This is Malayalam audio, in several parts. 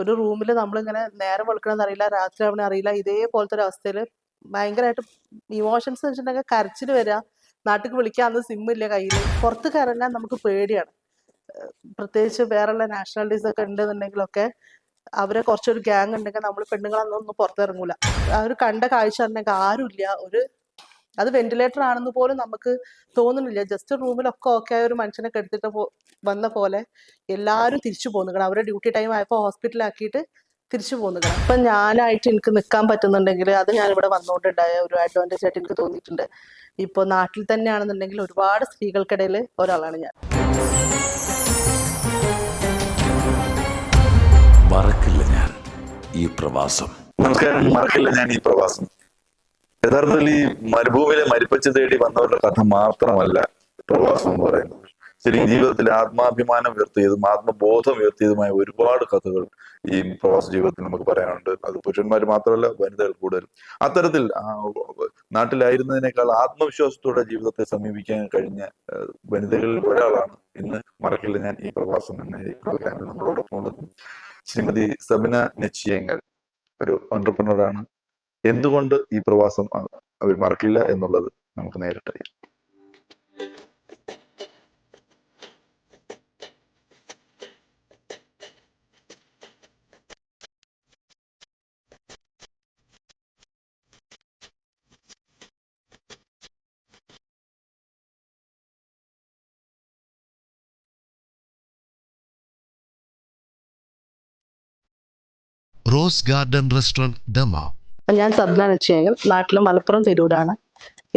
ഒരു റൂമിൽ നമ്മളിങ്ങനെ നേരം വെളുക്കണമെന്ന് അറിയില്ല രാത്രി ആവണ അറിയില്ല ഇതേപോലത്തെ ഒരു അവസ്ഥയിൽ ഭയങ്കരമായിട്ട് ഇമോഷൻസ് വെച്ചിട്ടുണ്ടെങ്കിൽ കരച്ചിൽ വരിക നാട്ടിൽ വിളിക്കാൻ അന്ന് സിം ഇല്ല കയ്യിൽ പുറത്ത് കയറാൻ നമുക്ക് പേടിയാണ്. പ്രത്യേകിച്ച് വേറെയുള്ള നാഷണാലിറ്റീസ് ഒക്കെ ഉണ്ടെന്നുണ്ടെങ്കിലൊക്കെ അവരെ കുറച്ചൊരു ഗ്യാങ് ഉണ്ടെങ്കിൽ നമ്മൾ പെണ്ണുങ്ങളൊന്നും പുറത്തിറങ്ങൂല. അവർ കണ്ട കാഴ്ച ആരുമില്ല. ഒരു അത് വെന്റിലേറ്റർ ആണെന്ന് പോലും നമുക്ക് തോന്നുന്നില്ല. ജസ്റ്റ് റൂമിലൊക്കെ ഓക്കെ ആയ ഒരു മനുഷ്യനെ കെടുത്തിട്ട് പോ വന്ന പോലെ എല്ലാവരും തിരിച്ചു പോകുന്നു അവരുടെ ഡ്യൂട്ടി ടൈം ആയപ്പോൾ ഹോസ്പിറ്റലാക്കിയിട്ട് തിരിച്ചു പോകുന്നു അപ്പൊ ഞാനായിട്ട് എനിക്ക് നിൽക്കാൻ പറ്റുന്നുണ്ടെങ്കിൽ അത് ഞാൻ ഇവിടെ വന്നുകൊണ്ടുണ്ടായ ഒരു അഡ്വാന്റേജ് ആയിട്ട് എനിക്ക് തോന്നിയിട്ടുണ്ട്. ഇപ്പോൾ നാട്ടിൽ തന്നെയാണെന്നുണ്ടെങ്കിൽ ഒരുപാട് സ്ത്രീകൾക്കിടയിൽ ഒരാളാണ് ഞാൻ. മറക്കില്ല ഞാൻ ഈ പ്രവാസം. നമസ്കാരം. മറക്കില്ല ഞാൻ ഈ പ്രവാസം. യഥാർത്ഥത്തിൽ ഈ മരുഭൂമിയിലെ മരിപ്പച്ച് തേടി വന്നവരുടെ കഥ മാത്രമല്ല പ്രവാസം എന്ന് പറയുന്നത്. ശരിക്കും ജീവിതത്തിൽ ആത്മാഭിമാനം ഉയർത്തിയതും ആത്മബോധം ഉയർത്തിയതുമായ ഒരുപാട് കഥകൾ ഈ പ്രവാസ ജീവിതത്തിൽ നമുക്ക് പറയാനുണ്ട്. അത് പുരുഷന്മാർ മാത്രമല്ല വനിതകൾ കൂടുതലും. അത്തരത്തിൽ നാട്ടിലായിരുന്നതിനേക്കാൾ ആത്മവിശ്വാസത്തോടെ ജീവിതത്തെ സമീപിക്കാൻ കഴിഞ്ഞ വനിതകളിൽ ഒരാളാണ് ഇന്ന് മറക്കില്ല ഞാൻ ഈ പ്രവാസം എന്ന നമ്മളോടൊപ്പം ഉള്ളത്. ശ്രീമതി സബിന നെച്ചിയങ്ങൾ ഒരു ആണ്. എന്തുകൊണ്ട് ഈ പ്രവാസം അവർ മറക്കില്ല എന്നുള്ളത് നമുക്ക് നേരിട്ടറിയാം റോസ് ഗാർഡൻ റെസ്റ്റോറന്റ് ദമ ഞാൻ സദ്ന നിശ്ചയങ്ങൾ നാട്ടിൽ മലപ്പുറം തിരൂരാണ്.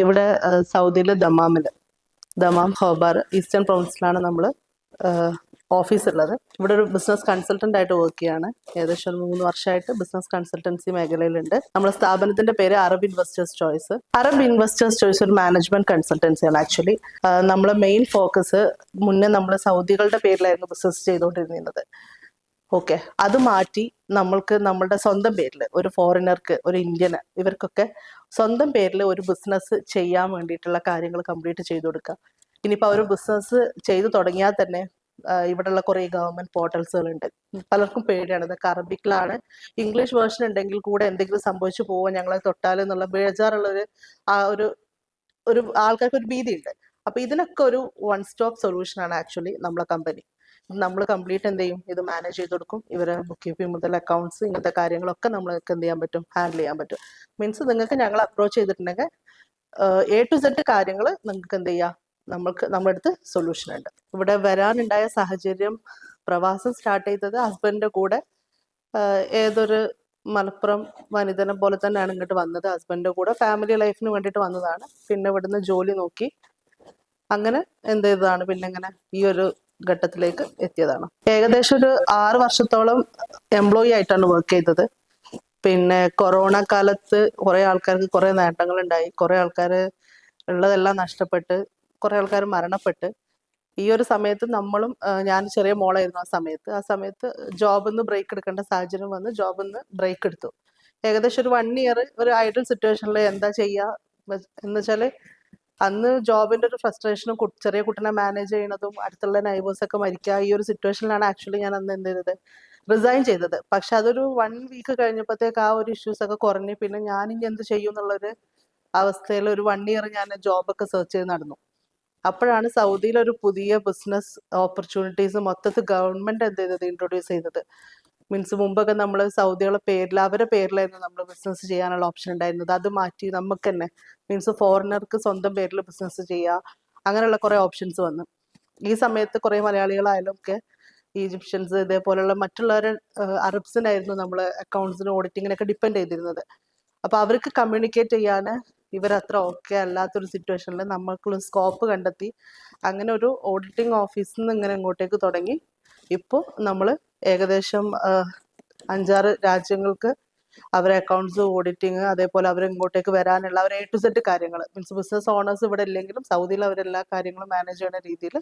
ഇവിടെ സൗദിയിലെ ദമാമിൽ ദമാം ഹോബാർ ഈസ്റ്റേൺ പ്രൊവിൻസിലാണ് നമ്മൾ ഓഫീസ് ഉള്ളത് ഇവിടെ ഒരു ബിസിനസ് കൺസൾട്ടന്റ് ആയിട്ട് വർക്ക് ചെയ്യാണ്. ഏകദേശം ഒരു മൂന്ന് വർഷമായിട്ട് ബിസിനസ് കൺസൾട്ടൻസി മേഖലയിലുണ്ട്. നമ്മുടെ സ്ഥാപനത്തിന്റെ പേര് Arab investors choice. Arab investors choice ഒരു മാനേജ്മെന്റ് കൺസൾട്ടൻസിയാണ് ആക്ച്വലി. നമ്മളെ മെയിൻ ഫോക്കസ് മുന്നേ നമ്മൾ സൗദികളുടെ പേരിലായിരുന്നു ബിസിനസ് ചെയ്തുകൊണ്ടിരുന്നത്. ഓക്കെ. അത് മാറ്റി നമ്മൾക്ക് നമ്മളുടെ സ്വന്തം പേരിൽ ഒരു ഫോറിനർക്ക് ഒരു ഇന്ത്യന് ഇവർക്കൊക്കെ സ്വന്തം പേരിൽ ഒരു ബിസിനസ് ചെയ്യാൻ വേണ്ടിയിട്ടുള്ള കാര്യങ്ങൾ കംപ്ലീറ്റ് ചെയ്തു കൊടുക്കുക. ഇനിയിപ്പോൾ അവർ ബിസിനസ് ചെയ്തു തുടങ്ങിയാൽ തന്നെ ഇവിടെയുള്ള കുറേ ഗവൺമെന്റ് പോർട്ടൽസുകളുണ്ട് പലർക്കും പേടിയാണ്. ഇതൊക്കെ അറബിക്കിലാണ്. ഇംഗ്ലീഷ് വേർഷൻ ഉണ്ടെങ്കിൽ കൂടെ എന്തെങ്കിലും സംഭവിച്ചു പോവോ ഞങ്ങളെ തൊട്ടാലോ എന്നുള്ള ബേജാറുള്ളൊരു ആ ഒരു ഒരു ആൾക്കാർക്ക് ഒരു ഭീതിയുണ്ട്. അപ്പൊ ഇതിനൊക്കെ ഒരു വൺ സ്റ്റോപ്പ് സൊല്യൂഷൻ ആണ് ആക്ച്വലി നമ്മളെ കമ്പനി നമ്മൾ കംപ്ലീറ്റ് എന്ത് ചെയ്യും? ഇത് മാനേജ് ചെയ്ത് കൊടുക്കും. ഇവരെ ബുക്ക് കീപ്പിംഗ് മുതൽ അക്കൗണ്ട്സ് ഇങ്ങനത്തെ കാര്യങ്ങളൊക്കെ നമ്മൾക്ക് എന്ത് ചെയ്യാൻ പറ്റും? ഹാൻഡിൽ ചെയ്യാൻ പറ്റും. മീൻസ് നിങ്ങൾക്ക് ഞങ്ങൾ അപ്രോച്ച് ചെയ്തിട്ടുണ്ടെങ്കിൽ എ ടു സെഡ് കാര്യങ്ങൾ നിങ്ങൾക്ക് എന്ത് ചെയ്യാം? നമ്മൾക്ക് നമ്മുടെ അടുത്ത് സൊല്യൂഷൻ ഉണ്ട്. ഇവിടെ വരാനുണ്ടായ സാഹചര്യം പ്രവാസം സ്റ്റാർട്ട് ചെയ്തത് ഹസ്ബൻഡിന്റെ കൂടെ ഏതൊരു മലപ്പുറം വനിതനെ പോലെ തന്നെയാണ് ഇങ്ങോട്ട് വന്നത്. ഹസ്ബൻഡിന്റെ കൂടെ ഫാമിലി ലൈഫിന് വേണ്ടിയിട്ട് വന്നതാണ്. പിന്നെ ഇവിടുന്ന് ജോലി നോക്കി. അങ്ങനെ എന്ത് ചെയ്തതാണ്? പിന്നെ ഇങ്ങനെ ഈ ഒരു ഘട്ടത്തിലേക്ക് എത്തിയതാണ്. ഏകദേശം ഒരു ആറ് വർഷത്തോളം എംപ്ലോയി ആയിട്ടാണ് വർക്ക് ചെയ്തത്. പിന്നെ കൊറോണ കാലത്ത് കുറെ ആൾക്കാർക്ക് കുറെ നേട്ടങ്ങൾ ഉണ്ടായി കുറെ ആൾക്കാർ ഉള്ളതെല്ലാം നഷ്ടപ്പെട്ട് കുറെ ആൾക്കാർ മരണപ്പെട്ട്. ഈ ഒരു സമയത്ത് നമ്മളും ഞാൻ ചെറിയ മോളായിരുന്നു ആ സമയത്ത്. ആ സമയത്ത് ജോബിൽ നിന്ന് ബ്രേക്ക് എടുക്കേണ്ട സാഹചര്യം വന്ന് ജോബിൽ നിന്ന് ബ്രേക്ക് എടുത്തു. ഏകദേശം ഒരു വൺ ഇയർ ഒരു ഐഡൽ സിറ്റുവേഷനിൽ എന്താ ചെയ്യുക എന്ന് വെച്ചാൽ അന്ന് ജോബിന്റെ ഒരു ഫ്രസ്ട്രേഷനും ചെറിയ കുട്ടനെ മാനേജ് ചെയ്യണതും അടുത്തുള്ള നൈബേഴ്സ് ഒക്കെ മരിക്കുക ഈ ഒരു സിറ്റുവേഷനിലാണ് ആക്ച്വലി ഞാൻ അന്ന് എന്ത് ചെയ്തത്? റിസൈൻ ചെയ്തത്. പക്ഷെ അതൊരു വൺ വീക്ക് കഴിഞ്ഞപ്പോഴത്തേക്ക് ആ ഒരു ഇഷ്യൂസ് ഒക്കെ കുറഞ്ഞു പിന്നെ ഞാൻ ഇനി എന്ത് ചെയ്യും എന്നുള്ളൊരു അവസ്ഥയിൽ ഒരു വൺ ഇയർ ഞാൻ ജോബൊക്കെ സെർച്ച് ചെയ്ത് നടന്നു. അപ്പോഴാണ് സൗദിയിൽ ഒരു പുതിയ ബിസിനസ് ഓപ്പർച്യൂണിറ്റീസ് മൊത്തത്തിൽ ഗവൺമെന്റ് എന്ത് ചെയ്തത്? ഇൻട്രൊഡ്യൂസ് ചെയ്തത്. മീൻസ് മുമ്പൊക്കെ നമ്മൾ സൗദികളെ പേരിൽ അവരുടെ പേരിലായിരുന്നു നമ്മൾ ബിസിനസ് ചെയ്യാനുള്ള ഓപ്ഷൻ ഉണ്ടായിരുന്നത്. അത് മാറ്റി നമുക്ക് തന്നെ മീൻസ് ഫോറിനർക്ക് സ്വന്തം പേരിൽ ബിസിനസ് ചെയ്യുക അങ്ങനെയുള്ള കുറേ ഓപ്ഷൻസ് വന്നു. ഈ സമയത്ത് കുറേ മലയാളികളായാലും ഒക്കെ ഈജിപ്ഷ്യൻസ് ഇതേപോലെയുള്ള മറ്റുള്ളവരെ അറബ്സിനായിരുന്നു നമ്മൾ അക്കൗണ്ട്സിന് ഓഡിറ്റിങ്ങിനൊക്കെ ഡിപ്പെൻഡ് ചെയ്തിരുന്നത്. അപ്പോൾ അവർക്ക് കമ്മ്യൂണിക്കേറ്റ് ചെയ്യാൻ ഇവരത്ര ഓക്കെ അല്ലാത്തൊരു സിറ്റുവേഷനിൽ നമ്മൾക്കുള്ള സ്കോപ്പ് കണ്ടെത്തി അങ്ങനെ ഒരു ഓഡിറ്റിംഗ് ഓഫീസിൽ നിന്ന് ഇങ്ങനെ ഇങ്ങോട്ടേക്ക് തുടങ്ങി. ഇപ്പോൾ നമ്മൾ ഏകദേശം അഞ്ചാറ് രാജ്യങ്ങൾക്ക് അവരെ അക്കൗണ്ട്സ് ഓഡിറ്റിങ് അതേപോലെ അവർ ഇങ്ങോട്ടേക്ക് വരാനുള്ള അവർ എ ടു സെറ്റ് കാര്യങ്ങൾ മീൻസ് ബിസിനസ് ഓണേഴ്സ് ഇവിടെ ഇല്ലെങ്കിലും സൗദിയിൽ അവരെല്ലാ കാര്യങ്ങളും മാനേജ് ചെയ്യുന്ന രീതിയിൽ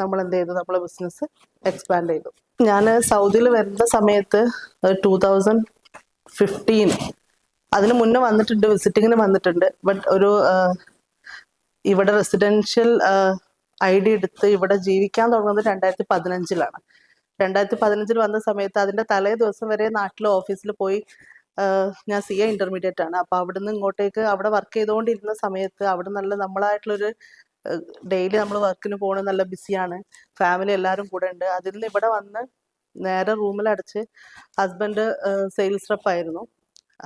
നമ്മൾ എന്ത് ചെയ്തു? നമ്മളെ ബിസിനസ് എക്സ്പാൻഡ് ചെയ്തു. ഞാൻ സൗദിയിൽ വരുന്ന സമയത്ത് ടൂ തൗസൻഡ് ഫിഫ്റ്റീൻ അതിന് മുന്നേ വന്നിട്ടുണ്ട് വിസിറ്റിങ്ങിന് വന്നിട്ടുണ്ട്. ബട്ട് ഒരു ഇവിടെ റെസിഡൻഷ്യൽ ഐ ഡി എടുത്ത് ഇവിടെ ജീവിക്കാൻ തുടങ്ങുന്നത് രണ്ടായിരത്തി പതിനഞ്ചിലാണ്. രണ്ടായിരത്തി പതിനഞ്ചിൽ വന്ന സമയത്ത് അതിന്റെ തലേ ദിവസം വരെ നാട്ടിൽ ഓഫീസിൽ പോയി ഞാൻ സി എ ഇന്റർമീഡിയറ്റ് ആണ്. അപ്പൊ അവിടുന്ന് ഇങ്ങോട്ടേക്ക് അവിടെ വർക്ക് ചെയ്തുകൊണ്ടിരുന്ന സമയത്ത് അവിടെ നല്ല നമ്മളായിട്ടുള്ളൊരു ഡെയിലി നമ്മൾ വർക്കിന് പോകണത് നല്ല ബിസിയാണ്. ഫാമിലി എല്ലാവരും കൂടെ ഉണ്ട്. അതിൽ നിന്ന് ഇവിടെ വന്ന് നേരെ റൂമിൽ അടച്ച് ഹസ്ബൻഡ് സെയിൽസ് റെപ്പ് ആയിരുന്നു.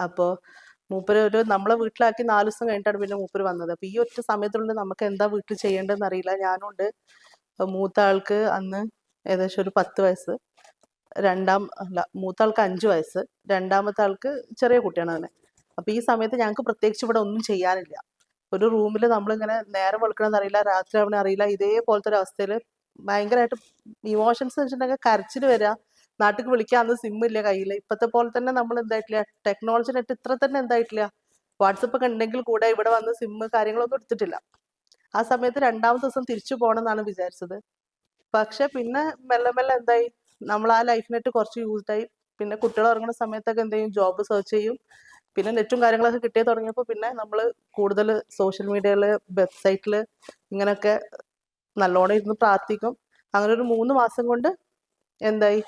അപ്പോൾ മൂപ്പര് ഒരു നമ്മളെ വീട്ടിലാക്കി നാല് ദിവസം കഴിഞ്ഞിട്ടാണ് പിന്നെ മൂപ്പര് വന്നത്. അപ്പോൾ ഈ ഒറ്റ സമയത്തുള്ളിൽ നമുക്ക് എന്താ വീട്ടിൽ ചെയ്യേണ്ടതെന്ന് അറിയില്ല. ഞാനുണ്ട്. മൂത്ത ആൾക്ക് അന്ന് ഏകദേശം ഒരു പത്ത് വയസ്സ്. രണ്ടാം അല്ല മൂത്ത ആൾക്ക് അഞ്ച് വയസ്സ്. രണ്ടാമത്തെ ആൾക്ക് ചെറിയ കുട്ടിയാണ് അവനെ. അപ്പൊ ഈ സമയത്ത് ഞങ്ങൾക്ക് പ്രത്യേകിച്ച് ഇവിടെ ഒന്നും ചെയ്യാനില്ല. ഒരു റൂമിൽ നമ്മളിങ്ങനെ നേരം വെളുക്കണമെന്ന് അറിയില്ല രാത്രി ആവണ അറിയില്ല ഇതേപോലത്തെ ഒരു അവസ്ഥയിൽ ഭയങ്കരമായിട്ട് ഇമോഷൻസ് വെച്ചിട്ടുണ്ടെങ്കിൽ കരച്ചിൽ വരിക നാട്ടിൽ വിളിക്കാൻ അന്ന് സിം ഇല്ല കയ്യിൽ ഇപ്പത്തെ പോലെ തന്നെ നമ്മൾ എന്തായിട്ടില്ല? ടെക്നോളജി നെറ്റ് ഇത്ര തന്നെ എന്തായിട്ടില്ല? വാട്സപ്പ് ഒക്കെ ഉണ്ടെങ്കിൽ കൂടെ ഇവിടെ വന്ന് സിമ്മ് കാര്യങ്ങളൊന്നും എടുത്തിട്ടില്ല. ആ സമയത്ത് രണ്ടാമത്തെ ദിവസം തിരിച്ചു പോകണം എന്നാണ് വിചാരിച്ചത്. പക്ഷെ പിന്നെ മെല്ലെ മെല്ലെ എന്തായി? നമ്മൾ ആ ലൈഫിനായിട്ട് കുറച്ച് യൂസ്ഡായി പിന്നെ കുട്ടികൾ ഇറങ്ങുന്ന സമയത്തൊക്കെ എന്ത് ചെയ്യും ജോബ് സെർച്ച് ചെയ്യും. പിന്നെ നെറ്റും കാര്യങ്ങളൊക്കെ കിട്ടിയ തുടങ്ങിയപ്പോൾ പിന്നെ നമ്മൾ കൂടുതൽ സോഷ്യൽ മീഡിയയിൽ വെബ്സൈറ്റിൽ ഇങ്ങനെയൊക്കെ നല്ലോണം ഇരുന്ന് പ്രാർത്ഥിക്കും. അങ്ങനെ ഒരു മൂന്ന് മാസം കൊണ്ട് എന്തായി?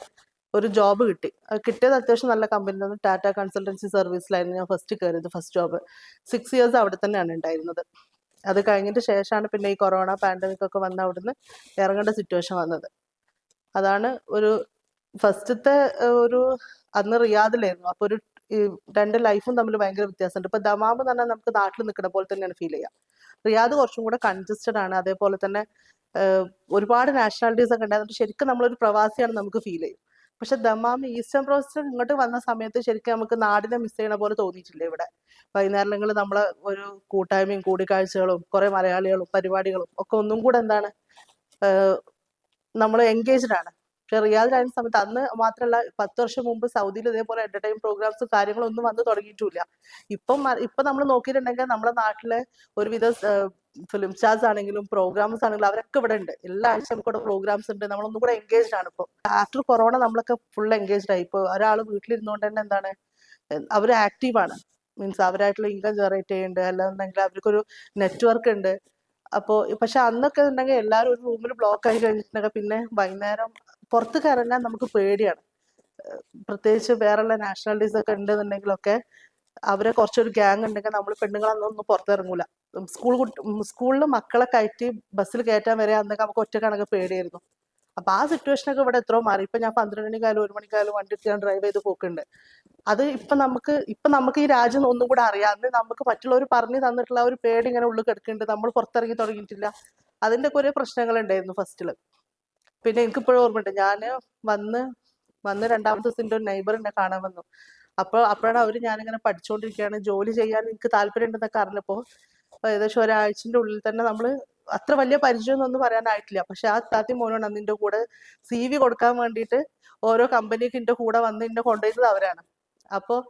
ഒരു ജോബ് കിട്ടി. കിട്ടിയത് അത്യാവശ്യം നല്ല കമ്പനി തന്നെ ടാറ്റ കൺസൾട്ടൻസി സർവീസിലായിരുന്നു ഞാൻ ഫസ്റ്റ് കയറിയത് ഫസ്റ്റ് ജോബ് സിക്സ് ഇയേഴ്സ് അവിടെ തന്നെയാണ് ഉണ്ടായിരുന്നത്. അത് കഴിഞ്ഞിട്ട് ശേഷമാണ് പിന്നെ ഈ കൊറോണ പാൻഡമിക് ഒക്കെ വന്ന അവിടുന്ന് ഇറങ്ങേണ്ട സിറ്റുവേഷൻ വന്നത്. അതാണ് ഒരു ഫസ്റ്റത്തെ ഒരു അന്ന് റിയാദിലായിരുന്നു. അപ്പൊ ഒരു ഈ രണ്ട് ലൈഫും തമ്മിൽ ഭയങ്കര വ്യത്യാസമുണ്ട്. ഇപ്പൊ ദമാം എന്ന് പറഞ്ഞാൽ നമുക്ക് നാട്ടിൽ നിൽക്കുന്ന പോലെ തന്നെയാണ് ഫീൽ ചെയ്യുക റിയാദ് കുറച്ചും കൂടെ കൺജസ്റ്റഡ് ആണ്. അതേപോലെ തന്നെ ഒരുപാട് നാഷണാലിറ്റീസ് ഒക്കെ ഉണ്ടായിരുന്നു ശരിക്കും നമ്മളൊരു പ്രവാസിയാണ് നമുക്ക് ഫീൽ ചെയ്യും. പക്ഷെ ദമാം ഈസ്റ്റേൺ പ്രൊവിൻസിൽ ഇങ്ങോട്ട് വന്ന സമയത്ത് ശരിക്കും നമുക്ക് നാടിനെ മിസ് ചെയ്യണ പോലെ തോന്നിയിട്ടില്ല ഇവിടെ. വൈകുന്നേരങ്ങളിൽ നമ്മളെ ഒരു കൂട്ടായ്മയും കൂടിക്കാഴ്ചകളും കുറെ മലയാളികളും പരിപാടികളും ഒക്കെ ഒന്നും കൂടെ എന്താണ് നമ്മൾ എൻഗേജ്ഡ് ആണ്. പക്ഷെ റിയാദിലായിരുന്ന സമയത്ത് അന്ന് മാത്രമല്ല പത്ത് വർഷം മുമ്പ് സൗദിയിൽ ഇതേപോലെ എന്റർടൈൻ പ്രോഗ്രാംസ് കാര്യങ്ങളൊന്നും വന്ന് തുടങ്ങിയിട്ടില്ല. ഇപ്പം ഇപ്പൊ നമ്മൾ നോക്കിയിട്ടുണ്ടെങ്കിൽ നമ്മുടെ നാട്ടിലെ ഒരുവിധ ഫിലിം സ്റ്റാർസ് ആണെങ്കിലും പ്രോഗ്രാംസ് ആണെങ്കിലും അവരൊക്കെ ഇവിടെ ഉണ്ട്. എല്ലാ ആഴ്ച നമുക്കിവിടെ പ്രോഗ്രാംസ് ഉണ്ട്. നമ്മളൊന്നും കൂടെ എൻഗേജ്ഡ് ആണ് ഇപ്പോൾ ആഫ്റ്റർ കൊറോണ നമ്മളൊക്കെ ഫുൾ എൻഗേജ്ഡ് ആയി. ഇപ്പോൾ ഒരാൾ വീട്ടിലിരുന്നുകൊണ്ട് തന്നെ എന്താണ് അവർ ആക്റ്റീവ് ആണ്. മീൻസ് അവരായിട്ടുള്ള ഇൻകം ജനറേറ്റ് ചെയ്യുന്നുണ്ട്. അല്ലാന്നുണ്ടെങ്കിൽ അവർക്കൊരു നെറ്റ്വർക്ക് ഉണ്ട്. അപ്പോ പക്ഷെ അന്നൊക്കെ ഉണ്ടെങ്കിൽ എല്ലാവരും ഒരു റൂമിൽ ബ്ലോക്ക് ആയി കഴിഞ്ഞിട്ടുണ്ടെങ്കിൽ പിന്നെ വൈകുന്നേരം പുറത്തേക്ക് ഇറങ്ങാൻ നമുക്ക് പേടിയാണ്. പ്രത്യേകിച്ച് വേറെയുള്ള നാഷണാലിറ്റീസ് ഒക്കെ ഉണ്ടെന്നുണ്ടെങ്കിലൊക്കെ അവരെ കുറച്ചൊരു ഗ്യാങ് ഉണ്ടെങ്കിൽ നമ്മൾ പെണ്ണുങ്ങളൊന്നും പുറത്തിറങ്ങൂല. സ്കൂൾ സ്കൂളിൽ മക്കളെ കയറ്റി ബസ്സിൽ കയറ്റാൻ വരെ അന്നൊക്കെ നമുക്ക് ഒറ്റ കണക്ക് പേടിയായിരുന്നു. അപ്പൊ ആ സിറ്റുവേഷൻ ഒക്കെ ഇവിടെ എത്രയോ മാറി. ഇപ്പൊ ഞാൻ പന്ത്രണ്ട് മണിക്കായാലും ഒരു മണിക്കായാലും വണ്ടി എടുത്ത് ഞാൻ ഡ്രൈവ് ചെയ്ത് പോക്കുണ്ട്. അത് ഇപ്പൊ നമുക്ക് ഇപ്പൊ നമുക്ക് ഈ രാജ്യം ഒന്നും കൂടെ അറിയാം. അന്ന് നമുക്ക് മറ്റുള്ളവർ പറഞ്ഞു തന്നിട്ടുള്ള ഒരു പേടി ഇങ്ങനെ ഉള്ളിൽ കിടക്കുന്നുണ്ട്. നമ്മൾ പുറത്തിറങ്ങി തുടങ്ങിയിട്ടില്ല. അതിന്റെ കുറെ പ്രശ്നങ്ങൾ ഉണ്ടായിരുന്നു ഫസ്റ്റിൽ പിന്നെ എനിക്കിപ്പോഴും ഓർമ്മയുണ്ട്. ഞാൻ വന്ന് വന്ന് രണ്ടാമത്തെ ദിവസം എന്റെ ഒരു എന്നെ കാണാൻ വന്നു. അപ്പോൾ അപ്പോഴാണ് അവർ ഞാനിങ്ങനെ പഠിച്ചുകൊണ്ടിരിക്കുകയാണ് ജോലി ചെയ്യാൻ എനിക്ക് താല്പര്യം ഉണ്ടെന്നൊക്കെ അറിഞ്ഞപ്പോൾ ഏകദേശം ഒരാഴ്ചന്റെ ഉള്ളിൽ തന്നെ നമ്മൾ അത്ര വലിയ പരിചയം ഒന്നും പറയാനായിട്ടില്ല. പക്ഷെ ആ താത്തി മോനാണ് അന്ന് കൂടെ സി വി കൊടുക്കാൻ വേണ്ടിയിട്ട് ഓരോ കമ്പനിക്ക് എന്റെ കൂടെ വന്ന് എന്നെ കൊണ്ടുപോയത് അവരാണ്. അപ്പോൾ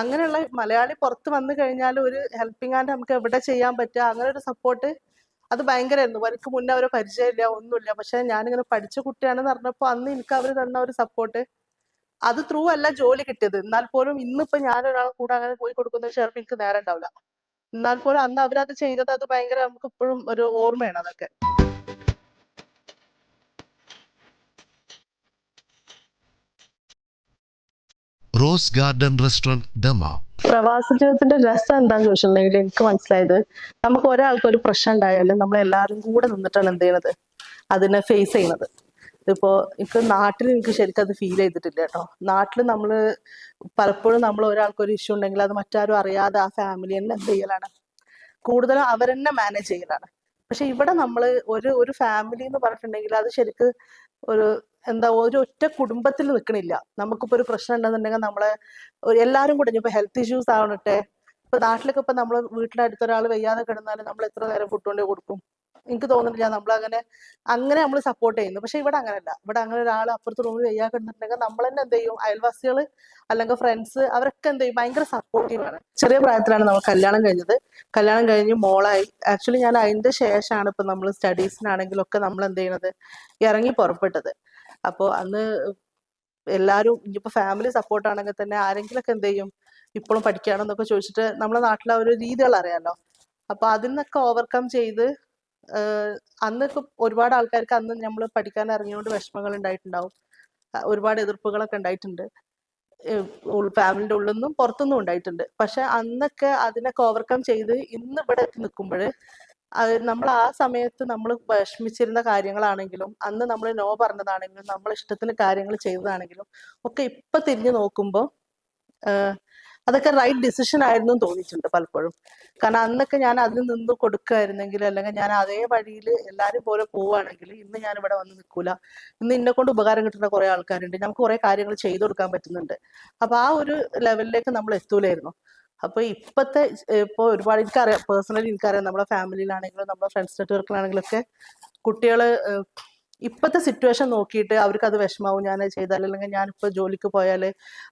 അങ്ങനെയുള്ള മലയാളി പുറത്ത് വന്നു കഴിഞ്ഞാൽ ഒരു ഹെൽപ്പിംഗ് ആൻഡ് നമുക്ക് എവിടെ ചെയ്യാൻ പറ്റുക? അങ്ങനെ ഒരു സപ്പോർട്ട് അത് ഭയങ്കരമായിരുന്നു എനിക്ക് മുന്നേ അവരെ പരിചയമില്ല ഒന്നുമില്ല. പക്ഷെ ഞാനിങ്ങനെ പഠിച്ച കുട്ടിയാണെന്ന് പറഞ്ഞപ്പോൾ അന്ന് എനിക്ക് അവർ തന്ന ഒരു സപ്പോർട്ട് അത് ത്രൂ അല്ല ജോലി കിട്ടിയത്. എന്നാൽ പോലും ഇന്നിപ്പോ ഞാൻ ഒരാളെ കൂടെ അങ്ങനെ പോയി കൊടുക്കുന്ന ചിലപ്പോൾ എനിക്ക് നേരം ഉണ്ടാവില്ല. എന്നാൽ പോലും അന്ന് അവരത് ചെയ്തത് അത് ഭയങ്കര നമുക്ക് ഇപ്പോഴും ഒരു ഓർമ്മയാണ് അതൊക്കെ. Rose garden restaurant Dammam. പ്രവാസ ജീവിതത്തിന്റെ രസം എന്താന്ന് ചോദിച്ചിട്ടുണ്ടെങ്കിൽ എനിക്ക് മനസ്സിലായത് നമുക്ക് ഒരാൾക്ക് ഒരു പ്രശ്നം ഉണ്ടായാലും നമ്മൾ എല്ലാവരും കൂടെ നിന്നിട്ടാണ് എന്ത് ചെയ്യണത്? അതിനെ ഫേസ് ചെയ്യണത് ഇപ്പോ എനിക്ക് നാട്ടിൽ എനിക്ക് ശരിക്കും അത് ഫീൽ ചെയ്തിട്ടില്ല കേട്ടോ. നാട്ടിൽ നമ്മൾ പലപ്പോഴും നമ്മൾ ഒരാൾക്ക് ഒരു ഇഷ്യൂ ഉണ്ടെങ്കിൽ അത് മറ്റാരും അറിയാതെ ആ ഫാമിലി തന്നെ എന്ത് ചെയ്യലാണ്? കൂടുതലും അവരെന്നെ മാനേജ് ചെയ്യലാണ്. പക്ഷെ ഇവിടെ നമ്മൾ ഒരു ഒരു ഫാമിലി എന്ന് പറഞ്ഞിട്ടുണ്ടെങ്കിൽ അത് ശരിക്ക് ഒരു എന്താ ഒരു ഒറ്റ കുടുംബത്തിൽ നിൽക്കണില്ല നമുക്കിപ്പോ ഒരു പ്രശ്നം ഉണ്ടെന്നുണ്ടെങ്കിൽ നമ്മളെ എല്ലാവരും കൂടെ ഇപ്പൊ ഹെൽത്ത് ഇഷ്യൂസ് ആവണട്ടെ ഇപ്പൊ നാട്ടിലൊക്കെ ഇപ്പൊ നമ്മളെ വീട്ടിലെ അടുത്തൊരാൾ വയ്യാതെ കിടന്നാലും നമ്മൾ എത്ര നേരം ഫുഡ് കൊണ്ടേ കൊടുക്കും? എനിക്ക് തോന്നുന്നില്ല നമ്മൾ അങ്ങനെ അങ്ങനെ നമ്മൾ സപ്പോർട്ട് ചെയ്യുന്നു. പക്ഷെ ഇവിടെ അങ്ങനെയല്ല ഇവിടെ അങ്ങനെ ഒരാൾ അപ്പുറത്ത് റൂമിൽ വയ്യാ കിടന്നിട്ടുണ്ടെങ്കിൽ നമ്മൾ തന്നെ എന്ത് ചെയ്യും? അയൽവാസികൾ അല്ലെങ്കിൽ ഫ്രണ്ട്സ് അവരൊക്കെ എന്ത് ചെയ്യും? ഭയങ്കര സപ്പോർട്ടീവ് ആണ്. ചെറിയ പ്രായത്തിലാണ് നമ്മൾ കല്യാണം കഴിഞ്ഞത്. കല്യാണം കഴിഞ്ഞ് മോളായി. ആക്ച്വലി ഞാൻ അതിന്റെ ശേഷമാണ് ഇപ്പൊ നമ്മൾ സ്റ്റഡീസിനാണെങ്കിലും ഒക്കെ നമ്മൾ എന്ത് ചെയ്യണത്? ഇറങ്ങി പുറപ്പെട്ടത്. അപ്പോൾ അന്ന് എല്ലാരും ഇനിയിപ്പോ ഫാമിലി സപ്പോർട്ട് ആണെങ്കിൽ തന്നെ ആരെങ്കിലൊക്കെ എന്ത് ചെയ്യും? ഇപ്പോഴും പഠിക്കുകയാണെന്നൊക്കെ ചോദിച്ചിട്ട് നമ്മളെ നാട്ടിലെ ഒരു രീതികൾ അറിയാലോ? അപ്പൊ അതിൽ നിന്നൊക്കെ ഓവർകം ചെയ്ത് അന്നൊക്കെ ഒരുപാട് ആൾക്കാർക്ക് അന്ന് നമ്മൾ പഠിക്കാൻ ഇറങ്ങിയോണ്ട് വിഷമങ്ങൾ ഉണ്ടായിട്ടുണ്ടാവും. ഒരുപാട് എതിർപ്പുകളൊക്കെ ഉണ്ടായിട്ടുണ്ട്. ഫാമിലിന്റെ ഉള്ളിൽ നിന്നും പുറത്തുനിന്നും ഉണ്ടായിട്ടുണ്ട്. പക്ഷെ അന്നൊക്കെ അതിനൊക്കെ ഓവർകം ചെയ്ത് ഇന്ന് ഇവിടെ എത്തി നിൽക്കുമ്പോൾ നമ്മൾ ആ സമയത്ത് നമ്മൾ വിഷമിച്ചിരുന്ന കാര്യങ്ങളാണെങ്കിലും അന്ന് നമ്മൾ നോ പറഞ്ഞതാണെങ്കിലും നമ്മൾ ഇഷ്ടത്തിന് കാര്യങ്ങൾ ചെയ്തതാണെങ്കിലും ഒക്കെ ഇപ്പൊ തിരിഞ്ഞു നോക്കുമ്പോൾ അതൊക്കെ റൈറ്റ് ഡിസിഷൻ ആയിരുന്നു തോന്നിയിട്ടുണ്ട് പലപ്പോഴും. കാരണം അന്നൊക്കെ ഞാൻ അതിൽ നിന്ന് കൊടുക്കുമായിരുന്നെങ്കിൽ അല്ലെങ്കിൽ ഞാൻ അതേ വഴിയിൽ എല്ലാവരും പോലെ പോവുകയാണെങ്കിൽ ഇന്ന് ഞാൻ ഇവിടെ വന്ന് നിൽക്കൂല. ഇന്ന് ഇന്നെ കൊണ്ട് ഉപകാരം കിട്ടുന്ന കുറെ ആൾക്കാരുണ്ട്. നമുക്ക് കുറെ കാര്യങ്ങൾ ചെയ്തു കൊടുക്കാൻ പറ്റുന്നുണ്ട്. അപ്പൊ ആ ഒരു ലെവലിലേക്ക് നമ്മൾ എത്തൂലായിരുന്നു. അപ്പൊ ഇപ്പത്തെ ഇപ്പൊ ഒരുപാട് എനിക്കറിയാം പേഴ്സണലി എനിക്കറിയാം നമ്മുടെ ഫാമിലിയിലാണെങ്കിലും നമ്മുടെ ഫ്രണ്ട്സ് നെറ്റ്വർക്കിലാണെങ്കിലും ഒക്കെ കുട്ടികൾ ഇപ്പത്തെ സിറ്റുവേഷൻ നോക്കിയിട്ട് അവർക്ക് അത് വിഷമാവും. ഞാൻ ചെയ്താൽ അല്ലെങ്കിൽ ഞാനിപ്പോൾ ജോലിക്ക് പോയാൽ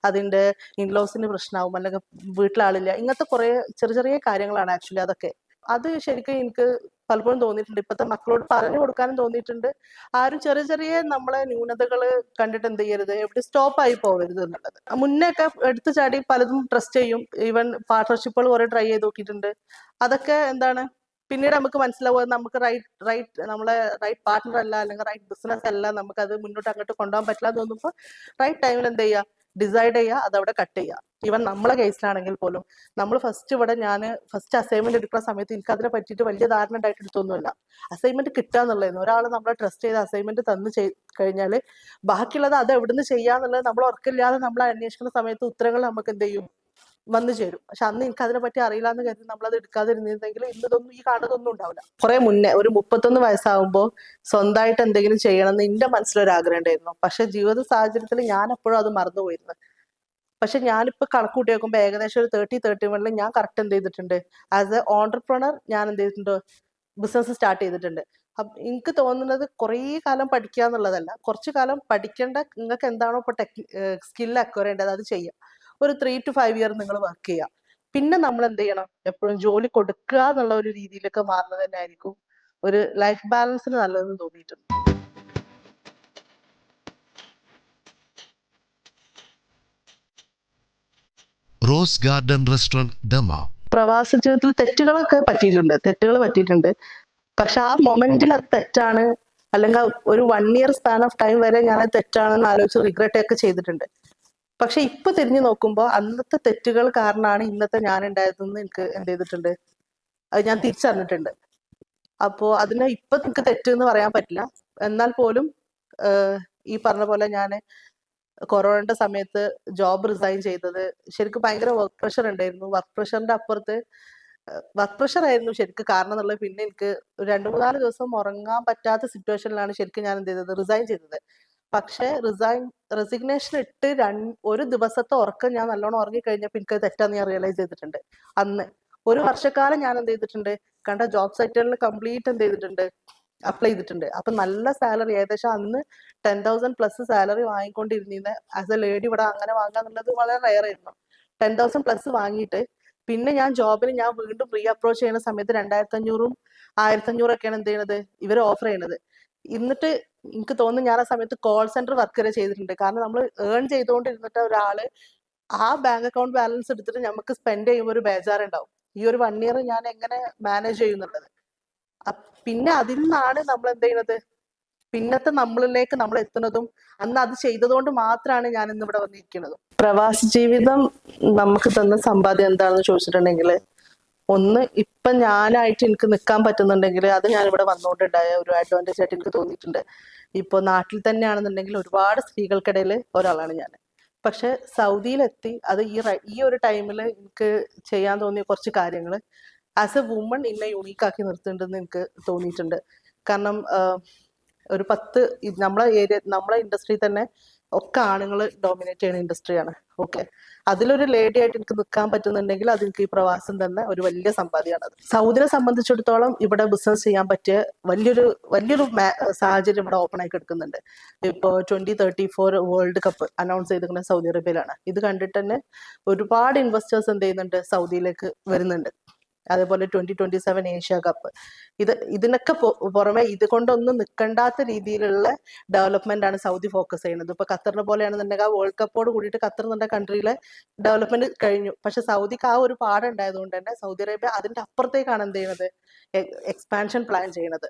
അതിന്റെ ഇൻലോസിന് പ്രശ്നമാവും അല്ലെങ്കിൽ വീട്ടിലാളില്ല. ഇങ്ങനത്തെ കുറെ ചെറിയ ചെറിയ കാര്യങ്ങളാണ് ആക്ച്വലി അതൊക്കെ. അത് ശരിക്കും എനിക്ക് പലപ്പോഴും തോന്നിയിട്ടുണ്ട്. ഇപ്പോഴത്തെ മക്കളോട് പറഞ്ഞു കൊടുക്കാനും തോന്നിയിട്ടുണ്ട്. ആരും ചെറിയ ചെറിയ നമ്മളെ ന്യൂനതകൾ കണ്ടിട്ട് എന്ത് ചെയ്യരുത്? എവിടെ സ്റ്റോപ്പ് ആയി പോകരുത് എന്നുള്ളത്. മുന്നേ ഒക്കെ എടുത്തു ചാടി പലതും ട്രസ്റ്റ് ചെയ്യും. ഈവൻ പാർട്ട്ണർഷിപ്പുകൾ കുറെ ട്രൈ ചെയ്ത് നോക്കിയിട്ടുണ്ട്. അതൊക്കെ എന്താണ്? പിന്നീട് നമുക്ക് മനസ്സിലാവുക നമുക്ക് റൈറ്റ് റൈറ്റ് നമ്മളെ റൈറ്റ് പാർട്ട്ണർ അല്ല അല്ലെങ്കിൽ റൈറ്റ് ബിസിനസ് അല്ല നമുക്ക് അത് മുന്നോട്ട് അങ്ങോട്ട് കൊണ്ടുപോകാൻ പറ്റില്ല എന്ന് തോന്നുമ്പോൾ റൈറ്റ് ടൈമിൽ എന്ത് ചെയ്യുക? ഡിസൈഡ് ചെയ്യുക. അതവിടെ കട്ട് ചെയ്യുക. ഈവൻ നമ്മളെ കേസിലാണെങ്കിൽ പോലും നമ്മൾ ഫസ്റ്റ് ഇവിടെ ഞാൻ ഫസ്റ്റ് അസൈൻമെന്റ് എടുക്കുന്ന സമയത്ത് എനിക്ക് അതിനെ പറ്റിയിട്ട് വലിയ ധാരണ ഉണ്ടായിട്ട് എടുത്തൊന്നുമില്ല. അസൈൻമെന്റ് കിട്ടുക എന്നുള്ളതായിരുന്നു ഒരാൾ നമ്മളെ ട്രസ്റ്റ് ചെയ്ത് അസൈൻമെന്റ് തന്നു കഴിഞ്ഞാൽ ബാക്കിയുള്ളത് അത് എവിടുന്ന് ചെയ്യാന്നുള്ളത് നമ്മൾ ഉറക്കില്ലാതെ നമ്മൾ അന്വേഷിക്കുന്ന സമയത്ത് ഉത്തരങ്ങൾ നമുക്ക് എന്ത് ചെയ്യും? വന്നു ചേരും. പക്ഷെ അന്ന് എനിക്ക് അതിനെ പറ്റി അറിയില്ല എന്ന് കരുതി നമ്മളത് എടുക്കാതിരുന്നിരുന്നെങ്കിൽ ഇന്നതൊന്നും ഈ കാണുന്നതൊന്നും ഉണ്ടാവില്ല. കുറെ മുന്നേ ഒരു മുപ്പത്തൊന്ന് വയസ്സാകുമ്പോൾ സ്വന്തമായിട്ട് എന്തെങ്കിലും ചെയ്യണം എന്ന് എന്റെ മനസ്സിലൊരു ആഗ്രഹം ഉണ്ടായിരുന്നു. പക്ഷെ ജീവിത സാഹചര്യത്തിൽ ഞാൻ എപ്പോഴും അത് മറന്നുപോയിരുന്നു. പക്ഷെ ഞാനിപ്പോ കണക്ക് കൂട്ടി നോക്കുമ്പോൾ ഏകദേശം ഒരു തേർട്ടി തേർട്ടി വണ്ണിൽ ഞാൻ കറക്റ്റ് എന്ത് ചെയ്തിട്ടുണ്ട്? ആസ് എ ഓണ്ടർപ്രണർ ഞാൻ എന്ത് ചെയ്തിട്ടുണ്ട്? ബിസിനസ് സ്റ്റാർട്ട് ചെയ്തിട്ടുണ്ട്. അപ്പൊ എനിക്ക് തോന്നുന്നത് കുറേ കാലം പഠിക്കുക എന്നുള്ളതല്ല. കുറച്ചു കാലം പഠിക്കേണ്ട നിങ്ങൾക്ക് എന്താണോ ഇപ്പൊ ടെക് സ്കിൽ അക്വയർ ചെയ്യേണ്ടത് അത് ചെയ്യുക ഒരു ത്രീ ടു ഫൈവ് ഇയർ നിങ്ങൾ വർക്ക് ചെയ്യുക പിന്നെ നമ്മൾ എന്ത് ചെയ്യണം? എപ്പോഴും ജോലി കൊടുക്കുക എന്നുള്ള ഒരു രീതിയിലൊക്കെ മാറുന്നത് തന്നെ ആയിരിക്കും ഒരു ലൈഫ് ബാലൻസിന് നല്ലതെന്ന് തോന്നിയിട്ടുണ്ട്. റോസ് ഗാർഡൻ റെസ്റ്റോറന്റ് ദമ പ്രവാസ ജീവിതത്തിൽ തെറ്റുകളൊക്കെ പറ്റിയിട്ടുണ്ട്. തെറ്റുകൾ പറ്റിയിട്ടുണ്ട്. പക്ഷെ ആ മൊമെന്റിൽ അത് തെറ്റാണ്. അല്ലെങ്കിൽ ഒരു one year span of time വരെ ഞാൻ അത് തെറ്റാണെന്ന് ആലോചിച്ച് റിഗ്രറ്റ് ഒക്കെ ചെയ്തിട്ടുണ്ട്. പക്ഷെ ഇപ്പൊ തിരിഞ്ഞു നോക്കുമ്പോൾ അന്നത്തെ തെറ്റുകൾ കാരണമാണ് ഇന്നത്തെ ഞാൻ ഉണ്ടായതെന്ന് എനിക്ക് എന്ത് ചെയ്തിട്ടുണ്ട്? അത് ഞാൻ തിരിച്ചറിഞ്ഞിട്ടുണ്ട്. അപ്പോ അതിനെ ഇപ്പൊ നിനക്ക് തെറ്റ് എന്ന് പറയാൻ പറ്റില്ല. എന്നാൽ പോലും ഈ പറഞ്ഞ പോലെ ഞാൻ കൊറോണയുടെ സമയത്ത് ജോബ് റിസൈൻ ചെയ്തത്. ശരിക്കും ഭയങ്കര വർക്ക് പ്രഷർ ഉണ്ടായിരുന്നു. വർക്ക് പ്രഷറിന്റെ അപ്പുറത്ത് വർക്ക് പ്രഷർ ആയിരുന്നു ശരിക്കും കാരണം എന്നുള്ളത് പിന്നെ എനിക്ക് രണ്ടു മൂന്നാൽ ദിവസം ഉറങ്ങാൻ പറ്റാത്ത സിറ്റുവേഷനിലാണ് ശരിക്കും ഞാൻ എന്ത് ചെയ്തത്? റിസൈൻ ചെയ്തത്. പക്ഷെ റിസൈൻ റെസിഗ്നേഷൻ ഇട്ട് രണ്ട് ഒരു ദിവസത്തെ ഉറക്കം ഞാൻ നല്ലോണം ഉറങ്ങി കഴിഞ്ഞപ്പോൾ എനിക്ക് തെറ്റാന്ന് ഞാൻ റിയലൈസ് ചെയ്തിട്ടുണ്ട്. അന്ന് ഒരു വർഷക്കാലം ഞാൻ എന്ത് ചെയ്തിട്ടുണ്ട്? കണ്ട ജോബ് സൈറ്റുകളിൽ കംപ്ലീറ്റ് എന്ത് ചെയ്തിട്ടുണ്ട്? അപ്ലൈ ചെയ്തിട്ടുണ്ട്. അപ്പൊ നല്ല സാലറി ഏകദേശം അന്ന് ടെൻ തൗസൻഡ് പ്ലസ് സാലറി വാങ്ങിക്കൊണ്ടിരുന്ന ആസ് എ ലേഡി ഇവിടെ അങ്ങനെ വാങ്ങാന്നുള്ളത് വളരെ റയർ ആയിരുന്നു. ടെൻ തൗസൻഡ് പ്ലസ് വാങ്ങിയിട്ട് പിന്നെ ഞാൻ ജോബിന് ഞാൻ വീണ്ടും റീ അപ്രോച്ച് ചെയ്യുന്ന സമയത്ത് രണ്ടായിരത്തി അഞ്ഞൂറും ആയിരത്തി അഞ്ഞൂറും ഒക്കെയാണ് എന്ത് ചെയ്യണത്? ഇവർ ഓഫർ ചെയ്യണത്. എന്നിട്ട് എനിക്ക് തോന്നുന്നു ഞാൻ ആ സമയത്ത് കോൾ സെന്റർ വർക്ക് വരെ ചെയ്തിട്ടുണ്ട്. കാരണം നമ്മൾ ഏൺ ചെയ്തുകൊണ്ടിരുന്നിട്ട് ഒരാൾ ആ ബാങ്ക് അക്കൗണ്ട് ബാലൻസ് എടുത്തിട്ട് നമുക്ക് സ്പെൻഡ് ചെയ്യുമ്പോൾ ഒരു ബേജാറുണ്ടാവും. ഈ ഒരു വൺ ഇയർ ഞാൻ എങ്ങനെ മാനേജ് ചെയ്യുന്നുള്ളത് പിന്നെ അതിൽ നിന്നാണ് നമ്മൾ എന്ത് ചെയ്യുന്നത് പിന്നത്തെ നമ്മളിലേക്ക് നമ്മൾ എത്തുന്നതും അന്ന് അത് ചെയ്തതുകൊണ്ട് മാത്രമാണ് ഞാൻ ഇന്ന് ഇവിടെ വന്നിരിക്കുന്നത് പ്രവാസി ജീവിതം നമുക്ക് തന്ന സമ്പാദ്യം എന്താണെന്ന് ചോദിച്ചിട്ടുണ്ടെങ്കിൽ ഒന്ന് ഇപ്പൊ ഞാനായിട്ട് എനിക്ക് നിൽക്കാൻ പറ്റുന്നുണ്ടെങ്കിൽ അത് ഞാൻ ഇവിടെ വന്നുകൊണ്ടുണ്ടായ ഒരു അഡ്വാന്റേജ് ആയിട്ട് എനിക്ക് തോന്നിയിട്ടുണ്ട്. ഇപ്പൊ നാട്ടിൽ തന്നെയാണെന്നുണ്ടെങ്കിൽ ഒരുപാട് സ്ത്രീകൾക്കിടയിൽ ഒരാളാണ് ഞാൻ പക്ഷെ സൗദിയിലെത്തി അത് ഈ ഈ ഒരു ടൈമിൽ എനിക്ക് ചെയ്യാൻ തോന്നിയ കുറച്ച് കാര്യങ്ങൾ ആസ് എ വുമൺ എന്നെ യുണീക്ക് ആക്കി നിർത്തുന്നുണ്ടെന്ന് എനിക്ക് തോന്നിയിട്ടുണ്ട്. കാരണം ഒരു പത്ത് നമ്മളെ ഏരിയ നമ്മളെ ഇൻഡസ്ട്രി തന്നെ ഒക്കെ ആണുങ്ങൾ ഡോമിനേറ്റ് ചെയ്യുന്ന ഇൻഡസ്ട്രിയാണ് ഓക്കെ അതിലൊരു ലേഡി ആയിട്ട് എനിക്ക് നിൽക്കാൻ പറ്റുന്നുണ്ടെങ്കിൽ അത് എനിക്ക് ഈ പ്രവാസം തന്നെ ഒരു വലിയ സമ്പാദ്യമാണ്. അത് സൗദിനെ സംബന്ധിച്ചിടത്തോളം ഇവിടെ ബിസിനസ് ചെയ്യാൻ പറ്റിയ വലിയൊരു വലിയൊരു സാഹചര്യം ഇവിടെ ഓപ്പൺ ആയി കിടക്കുന്നുണ്ട്. ഇപ്പോൾ twenty thirty four world cup announce ചെയ്തിരിക്കുന്നത് സൗദി അറേബ്യയിലാണ്. ഇത് കണ്ടിട്ട് തന്നെ ഒരുപാട് ഇൻവെസ്റ്റേഴ്സ് എന്ത് ചെയ്യുന്നുണ്ട് സൗദിയിലേക്ക് വരുന്നുണ്ട്. അതേപോലെ twenty twenty seven Asia cup. ഇത് ഇതിനൊക്കെ പുറമെ ഇത് കൊണ്ടൊന്നും നിൽക്കണ്ടാത്ത രീതിയിലുള്ള ഡെവലപ്മെന്റ് ആണ് സൗദി ഫോക്കസ് ചെയ്യുന്നത്. ഇപ്പൊ ഖത്തറിനെ പോലെയാണെന്നുണ്ടെങ്കിൽ വേൾഡ് കപ്പോട് കൂടിയിട്ട് ഖത്തർ എന്ന കൺട്രിയിലെ ഡെവലപ്മെന്റ് കഴിഞ്ഞു. പക്ഷെ സൗദിക്ക് ആ ഒരു പാടുണ്ടായത് ഉണ്ടായതുകൊണ്ട് തന്നെ സൗദി അറേബ്യ അതിന്റെ അപ്പുറത്തേക്കാണ് എന്ത് ചെയ്യുന്നത്? എക്സ്പാൻഷൻ പ്ലാൻ ചെയ്യുന്നത്.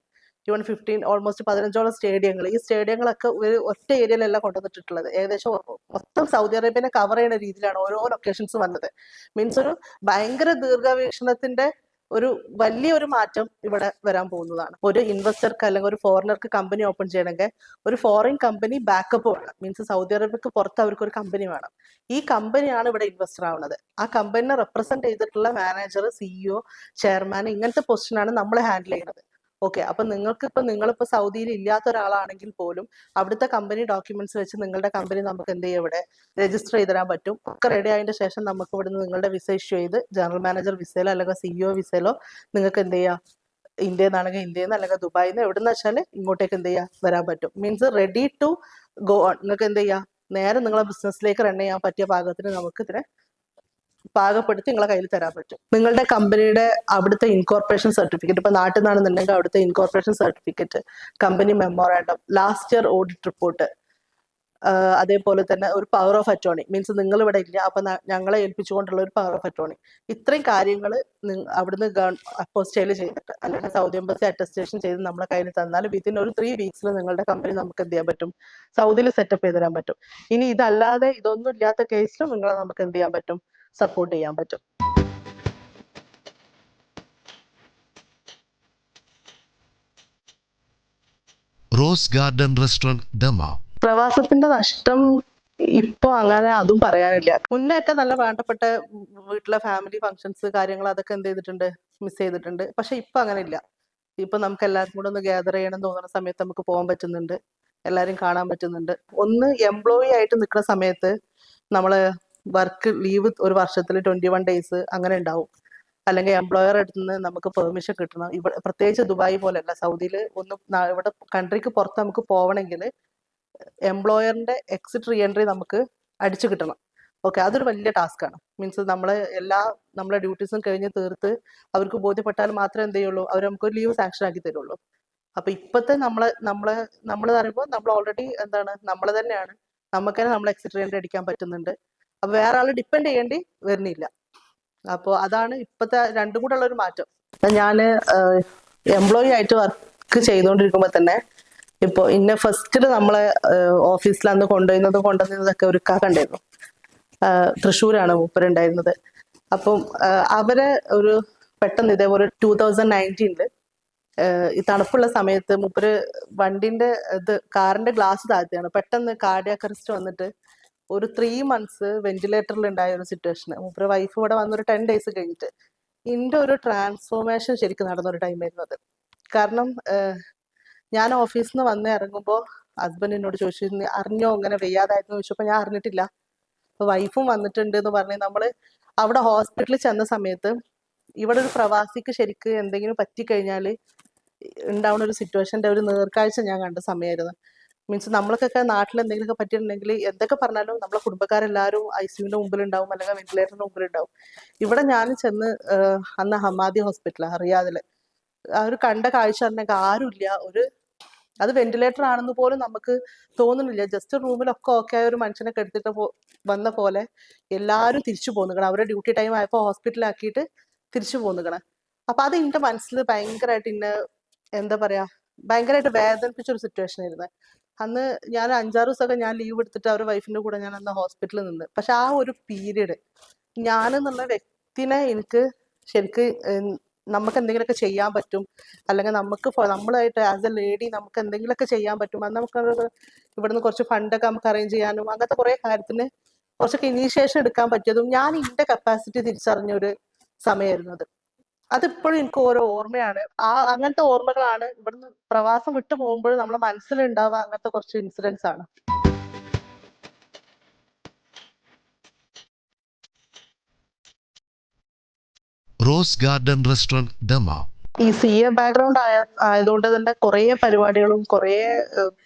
ഈവൻ ഫിഫ്റ്റീൻ ഓൾമോസ്റ്റ് പതിനഞ്ചോളം സ്റ്റേഡിയങ്ങൾ. ഈ സ്റ്റേഡിയങ്ങളൊക്കെ ഒരു ഒറ്റ ഏരിയയിലല്ല കൊണ്ടുവന്നിട്ടുള്ളത്. ഏകദേശം മൊത്തം സൗദി അറേബ്യനെ കവർ ചെയ്യുന്ന രീതിയിലാണ് ഓരോ ലൊക്കേഷൻസ് വന്നത്. മീൻസ് ഒരു ഭയങ്കര ദീർഘവീക്ഷണത്തിന്റെ ഒരു വലിയൊരു മാറ്റം ഇവിടെ വരാൻ പോകുന്നതാണ്. ഒരു ഇൻവെസ്റ്റർക്ക് അല്ലെങ്കിൽ ഒരു ഫോറിനർക്ക് കമ്പനി ഓപ്പൺ ചെയ്യണമെങ്കിൽ ഒരു ഫോറിൻ കമ്പനി ബാക്കപ്പ് വേണം. മീൻസ് സൗദി അറേബ്യക്ക് പുറത്ത് അവർക്ക് ഒരു കമ്പനി വേണം. ഈ കമ്പനിയാണ് ഇവിടെ ഇൻവെസ്റ്റർ ആവുന്നത്. ആ കമ്പനിനെ റെപ്രസെന്റ് ചെയ്തിട്ടുള്ള മാനേജർ സിഇഒ ചെയർമാൻ ഇങ്ങനത്തെ പൊസിഷനാണ് നമ്മൾ ഹാൻഡിൽ ചെയ്യുന്നത്. ഓക്കെ അപ്പൊ നിങ്ങൾക്ക് ഇപ്പൊ നിങ്ങളിപ്പോ സൗദിയിൽ ഇല്ലാത്ത ഒരാളാണെങ്കിൽ പോലും അവിടുത്തെ കമ്പനി ഡോക്യുമെന്റ്സ് വെച്ച് നിങ്ങളുടെ കമ്പനി നമുക്ക് എന്ത് ചെയ്യും ഇവിടെ രജിസ്റ്റർ ചെയ്ത് തരാൻ പറ്റും. ഒക്കെ റെഡി ആയതിന്റെ ശേഷം നമുക്ക് ഇവിടുന്ന് നിങ്ങളുടെ വിസ ഇഷ്യൂ ചെയ്ത് ജനറൽ മാനേജർ വിസയിലോ അല്ലെങ്കിൽ സിഇഒ വിസയിലോ നിങ്ങൾക്ക് എന്ത് ചെയ്യാം? ഇന്ത്യയിൽ നിന്നാണെങ്കിൽ ഇന്ത്യയിൽ നിന്ന് അല്ലെങ്കിൽ ദുബായിൽ നിന്ന് എവിടെ നിന്ന് വെച്ചാൽ ഇങ്ങോട്ടേക്ക് എന്ത് ചെയ്യാം? വരാൻ പറ്റും. മീൻസ് റെഡി ടു ഗോ നിങ്ങൾക്ക് എന്ത് ചെയ്യാം? നേരെ നിങ്ങളെ ബിസിനസ്സിലേക്ക് റൺ ചെയ്യാൻ പറ്റിയ ഭാഗത്തിന് നമുക്ക് ഇതിനെ പാകപ്പെടുത്തി നിങ്ങളെ കയ്യിൽ തരാൻ പറ്റും. നിങ്ങളുടെ കമ്പനിയുടെ അവിടുത്തെ ഇൻകോർപ്പറേഷൻ സർട്ടിഫിക്കറ്റ് ഇപ്പൊ നാട്ടിൽ നിന്നാണെന്നുണ്ടെങ്കിൽ അവിടുത്തെ incorporation certificate company memorandum last year audit report അതേപോലെ തന്നെ ഒരു പവർ ഓഫ് അറ്റോണി മീൻസ് നിങ്ങൾ ഇവിടെ ഇല്ല അപ്പൊ ഞങ്ങളെ ഏൽപ്പിച്ചുകൊണ്ടുള്ള ഒരു പവർ ഓഫ് അറ്റോണി ഇത്രയും കാര്യങ്ങൾ അവിടുന്ന് അപ്പോസ്റ്റൈൽ ചെയ്തിട്ട് അല്ലെങ്കിൽ സൗദി എംബസി അറ്റസ്റ്റേഷൻ ചെയ്ത് നമ്മളെ കയ്യിൽ തന്നാൽ വിത്തിൻ ഒരു ത്രീ വീക്സിൽ നിങ്ങളുടെ കമ്പനി നമുക്ക് എന്ത് ചെയ്യാൻ പറ്റും? സൗദിയിൽ സെറ്റപ്പ് ചെയ്ത് തരാൻ പറ്റും. ഇനി ഇതല്ലാതെ ഇതൊന്നും ഇല്ലാത്ത കേസിലും നിങ്ങളെ നമുക്ക് എന്ത് ചെയ്യാൻ പറ്റും? സപ്പോർട്ട് ചെയ്യാൻ പറ്റും. റോസ് ഗാർഡൻ റെസ്റ്റോറന്റ് ദമ പ്രവാസത്തിന്റെ നഷ്ടം ഇപ്പൊ അങ്ങനെ അതും പറയാനില്ല. മുന്നേറ്റം നല്ല വേണ്ടപ്പെട്ട വീട്ടിലെ ഫാമിലി ഫങ്ഷൻസ് കാര്യങ്ങൾ അതൊക്കെ എന്ത് ചെയ്തിട്ടുണ്ട്? മിസ് ചെയ്തിട്ടുണ്ട്. പക്ഷെ ഇപ്പൊ അങ്ങനെ ഇല്ല ഇപ്പൊ നമുക്ക് എല്ലാവർക്കും കൂടെ ഒന്ന് ഗ്യാദർ ചെയ്യണം തോന്നുന്ന സമയത്ത് നമുക്ക് പോകാൻ പറ്റുന്നുണ്ട്. എല്ലാരും കാണാൻ പറ്റുന്നുണ്ട്. ഒന്ന് എംപ്ലോയി ആയിട്ട് നിൽക്കുന്ന സമയത്ത് നമ്മൾ വർക്ക് ലീവ് ഒരു വർഷത്തിൽ ട്വന്റി വൺ ഡേയ്സ് അങ്ങനെ ഉണ്ടാവും. അല്ലെങ്കിൽ എംപ്ലോയർ അടുത്ത് നിന്ന് നമുക്ക് പെർമിഷൻ കിട്ടണം. ഇവിടെ പ്രത്യേകിച്ച് ദുബായ് പോലെയല്ല. സൗദിയിൽ ഒന്ന് ഇവിടെ കൺട്രിക്ക് പുറത്ത് നമുക്ക് പോകണമെങ്കിൽ എംപ്ലോയറിന്റെ എക്സിറ്റ് റീ എൻട്രി നമുക്ക് അടിച്ചു കിട്ടണം. ഓക്കെ അതൊരു വലിയ ടാസ്ക്കാണ് മീൻസ് നമ്മൾ എല്ലാ നമ്മളെ ഡ്യൂട്ടീസും കഴിഞ്ഞ് തീർത്ത് അവർക്ക് ബോധ്യപ്പെട്ടാൽ മാത്രമേ എന്ത് ചെയ്യുള്ളൂ? അവർ നമുക്ക് ഒരു ലീവ് സാങ്ഷൻ ആക്കി തരുള്ളൂ. അപ്പൊ ഇപ്പത്തെ നമ്മളെ നമ്മളെ നമ്മൾ പറയുമ്പോൾ നമ്മൾ ഓൾറെഡി എന്താണ്? നമ്മൾ തന്നെയാണ്. നമുക്ക് തന്നെ നമ്മൾ എക്സിറ്റ് റീ എൻട്രി അടിക്കാൻ പറ്റുന്നുണ്ട്. അപ്പൊ വേറെ ആൾ ഡിപ്പെൻഡ് ചെയ്യേണ്ടി വരുന്നില്ല. അപ്പോൾ അതാണ് ഇപ്പത്തെ രണ്ടും കൂടെ ഉള്ള ഒരു മാറ്റം ഞാൻ എംപ്ലോയി ആയിട്ട് വർക്ക് ചെയ്തുകൊണ്ടിരിക്കുമ്പോൾ തന്നെ ഇപ്പോൾ ഇന്ന ഫസ്റ്റിൽ നമ്മളെ ഓഫീസിൽ അന്ന് കൊണ്ടുപോയിരുന്നത് കൊണ്ടുവന്നതൊക്കെ ഒരു കാക്ക ഉണ്ടായിരുന്നു. ആഹ് തൃശ്ശൂരാണ് മൂപ്പരുണ്ടായിരുന്നത്. അപ്പം അവരെ ഒരു പെട്ടെന്ന് ഇതേപോലെ ടൂ തൗസൻഡ് നയന്റീനിൽ ഈ തണുപ്പുള്ള സമയത്ത് മൂപ്പര് വണ്ടിന്റെ ഇത് കാറിന്റെ ഗ്ലാസ് താഴ്ത്തിയാണ്. പെട്ടെന്ന് കാർഡിയാക് അറസ്റ്റ് വന്നിട്ട് ഒരു ത്രീ മന്ത്സ് വെന്റിലേറ്ററിൽ ഉണ്ടായ ഒരു സിറ്റുവേഷൻ മൂപ്പര് വൈഫ് ഇവിടെ വന്നൊരു ടെൻ ഡേയ്സ് കഴിഞ്ഞിട്ട് ഇന്റെ ഒരു ട്രാൻസ്ഫോർമേഷൻ ശരിക്കും നടന്ന ഒരു ടൈമായിരുന്നു അത്. കാരണം ഞാൻ ഓഫീസിൽ നിന്ന് വന്ന് ഇറങ്ങുമ്പോൾ ഹസ്ബൻഡ് എന്നോട് ചോദിച്ചു "നീ അറിഞ്ഞോ? ഇങ്ങനെ വയ്യാതായിരുന്നു? ചോദിച്ചപ്പോൾ ഞാൻ അറിഞ്ഞിട്ടില്ല. അപ്പൊ വൈഫും വന്നിട്ടുണ്ട് എന്ന് പറഞ്ഞ് നമ്മൾ അവിടെ ഹോസ്പിറ്റലിൽ ചെന്ന സമയത്ത് ഇവിടെ ഒരു പ്രവാസിക്ക് ശരിക്ക് എന്തെങ്കിലും പറ്റിക്കഴിഞ്ഞാൽ ഉണ്ടാവുന്ന ഒരു സിറ്റുവേഷന്റെ ഒരു നേർക്കാഴ്ച ഞാൻ കണ്ട സമയമായിരുന്നു മീൻസ് നമ്മൾക്കൊക്കെ നാട്ടിൽ എന്തെങ്കിലുമൊക്കെ പറ്റിയിട്ടുണ്ടെങ്കിൽ എന്തൊക്കെ പറഞ്ഞാലും നമ്മളെ കുടുംബക്കാരെല്ലാവരും ഐ സിയുവിന്റെ മുമ്പിലുണ്ടാവും അല്ലെങ്കിൽ വെന്റിലേറ്ററിന്റെ മുമ്പിലുണ്ടാവും. ഇവിടെ ഞാൻ ചെന്ന് അന്ന് ഹമാദി ഹോസ്പിറ്റലാണ് അറിയാതിൽ ആ ഒരു കണ്ട കാഴ്ച പറഞ്ഞെങ്കിൽ ആരുമില്ല. ഒരു അത് വെന്റിലേറ്റർ ആണെന്ന് പോലും നമുക്ക് തോന്നുന്നില്ല. ജസ്റ്റ് റൂമിലൊക്കെ ഓക്കെ ആയ ഒരു മനുഷ്യനെ കെടുത്തിട്ട് വന്ന പോലെ എല്ലാവരും തിരിച്ചു പോന്നുകണം അവരുടെ ഡ്യൂട്ടി ടൈം ആയപ്പോൾ ഹോസ്പിറ്റലാക്കിയിട്ട് തിരിച്ചു പോന്നുകണം അപ്പൊ അത് എന്റെ മനസ്സിൽ ഭയങ്കരമായിട്ട് ഇന്നെ എന്താ പറയാ ഭയങ്കരമായിട്ട് വേദനിപ്പിച്ച ഒരു സിറ്റുവേഷൻ ആയിരുന്നു. അന്ന് ഞാൻ അഞ്ചാറ് ദിവസമൊക്കെ ഞാൻ ലീവ് എടുത്തിട്ട് അവരുടെ വൈഫിന്റെ കൂടെ ഞാൻ അന്ന് ഹോസ്പിറ്റലിൽ നിന്ന്. പക്ഷെ ആ ഒരു പീരീഡ് ഞാൻ എന്നുള്ള വ്യക്തിനെ എനിക്ക് ശരിക്ക് നമുക്ക് എന്തെങ്കിലുമൊക്കെ ചെയ്യാൻ പറ്റും. അല്ലെങ്കിൽ നമുക്ക് നമ്മളായിട്ട് ആസ് എ ലേഡി നമുക്ക് എന്തെങ്കിലുമൊക്കെ ചെയ്യാൻ പറ്റും. അന്ന് നമുക്ക് ഇവിടുന്ന് കുറച്ച് ഫണ്ടൊക്കെ നമുക്ക് അറേഞ്ച് ചെയ്യാനും അങ്ങനത്തെ കുറെ കാര്യത്തിന് കുറച്ചൊക്കെ ഇനീഷ്യേഷൻ എടുക്കാൻ പറ്റിയതും ഞാൻ ഇന്റെ കപ്പാസിറ്റി തിരിച്ചറിഞ്ഞ ഒരു സമയമായിരുന്നു അത്. അതിപ്പോഴും എനിക്ക് ഓരോ ഓർമ്മയാണ്. ആ അങ്ങനത്തെ ഓർമ്മകളാണ് ഇവിടുന്ന് പ്രവാസം വിട്ടു പോകുമ്പോൾ നമ്മുടെ മനസ്സിലുണ്ടാവുക അങ്ങനത്തെ കുറച്ച് ഇൻസിഡൻസ് ആണ്. റോസ് ഗാർഡൻ റെസ്റ്റോറന്റ് ദമാം ഈ സി എ ബാക്ക്ഗ്രൗണ്ട് ആയ ആയതുകൊണ്ട് തന്നെ കുറേ പരിപാടികളും കുറേ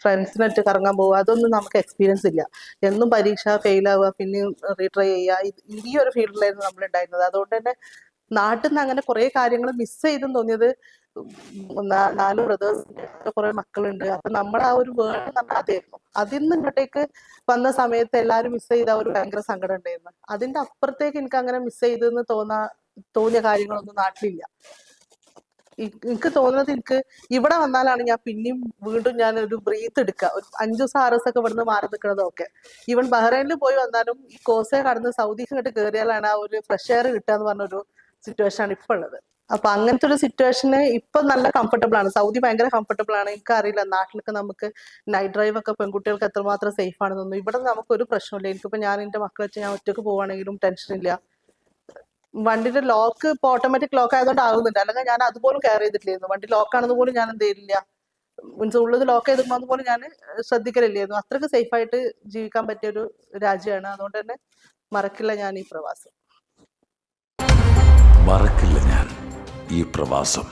ഫ്രണ്ട്സിനായിട്ട് കറങ്ങാൻ പോവുക അതൊന്നും നമുക്ക് എക്സ്പീരിയൻസ് ഇല്ല. എന്നും പരീക്ഷ ഫെയിൽ ആവുക പിന്നെയും റീട്രൈ ചെയ്യുക ഈ ഒരു ഫീൽഡിലായിരുന്നു നമ്മൾ ഉണ്ടായിരുന്നത്. അതുകൊണ്ട് തന്നെ നാട്ടിൽ നിന്ന് അങ്ങനെ കുറെ കാര്യങ്ങൾ മിസ് ചെയ്തെന്ന് തോന്നിയത് നാല് ബ്രദേഴ്സിന്റെ കുറെ മക്കളുണ്ട്. അപ്പൊ നമ്മുടെ ആ ഒരു വേർഡ് നമ്മൾ അതായിരുന്നു. അതിൽ നിന്ന് ഇങ്ങോട്ടേക്ക് വന്ന സമയത്ത് എല്ലാവരും മിസ് ചെയ്ത ഒരു ഭയങ്കര സങ്കടം ഉണ്ടായിരുന്നു. അതിന്റെ അപ്പുറത്തേക്ക് എനിക്ക് അങ്ങനെ മിസ് ചെയ്തെന്ന് തോന്നാ തോന്നിയ കാര്യങ്ങളൊന്നും നാട്ടിലില്ല. എനിക്ക് തോന്നുന്നത് എനിക്ക് ഇവിടെ വന്നാലാണ് ഞാൻ പിന്നെയും വീണ്ടും ഞാൻ ഒരു ബ്രീത്ത് എടുക്കുക ഒരു അഞ്ചു ദിവസം ആറ് ദിവസം ഒക്കെ ഇവിടുന്ന് മാറി നിൽക്കുന്നതൊക്കെ ഈവൻ ബഹ്റൈനിൽ പോയി വന്നാലും ഈ കോസെ കടന്ന് സൗദിക്ക് ഇങ്ങോട്ട് കയറിയാലാണ് ആ ഒരു ഫ്രഷ് എയർ കിട്ടുക എന്ന് പറഞ്ഞൊരു സിറ്റുവേഷൻ ആണ് ഇപ്പൊ ഉള്ളത്. അപ്പൊ അങ്ങനത്തെ ഒരു സിറ്റുവേഷന് ഇപ്പൊ നല്ല കംഫർട്ടബിൾ ആണ്. സൗദി ഭയങ്കര കംഫർട്ടബിൾ ആണ്. എനിക്കറിയില്ല നാട്ടിലൊക്കെ നമുക്ക് നൈറ്റ് ഡ്രൈവ് ഒക്കെ പെൺകുട്ടികൾക്ക് എത്രമാത്രം സേഫ് ആണെന്നൊന്നും. ഇവിടെ നമുക്ക് ഒരു പ്രശ്നമില്ല എനിക്കിപ്പോ ഞാൻ എന്റെ മക്കളെ വെച്ച് ഞാൻ ഒറ്റയ്ക്ക് പോവാണെങ്കിലും ടെൻഷൻ ഇല്ല. വണ്ടിയുടെ ലോക്ക് ഇപ്പൊ ഓട്ടോമാറ്റിക് ലോക്ക് ആയതുകൊണ്ട് ആകുന്നില്ല അല്ലെങ്കിൽ ഞാൻ അതുപോലും കെയർ ചെയ്തിട്ടില്ലായിരുന്നു. വണ്ടി ലോക്ക് ആണെന്ന് പോലും ഞാൻ എന്ത് മീൻസ് ഉള്ളത് ലോക്ക് ചെയ്തിരുന്നത് പോലും ഞാൻ ശ്രദ്ധിക്കലില്ലായിരുന്നു. സേഫ് ആയിട്ട് ജീവിക്കാൻ പറ്റിയ ഒരു രാജ്യമാണ്. അതുകൊണ്ട് തന്നെ മറക്കില്ല ഞാൻ ഈ പ്രവാസം. മറക്കില്ല ഞാൻ ഈ പ്രവാസം.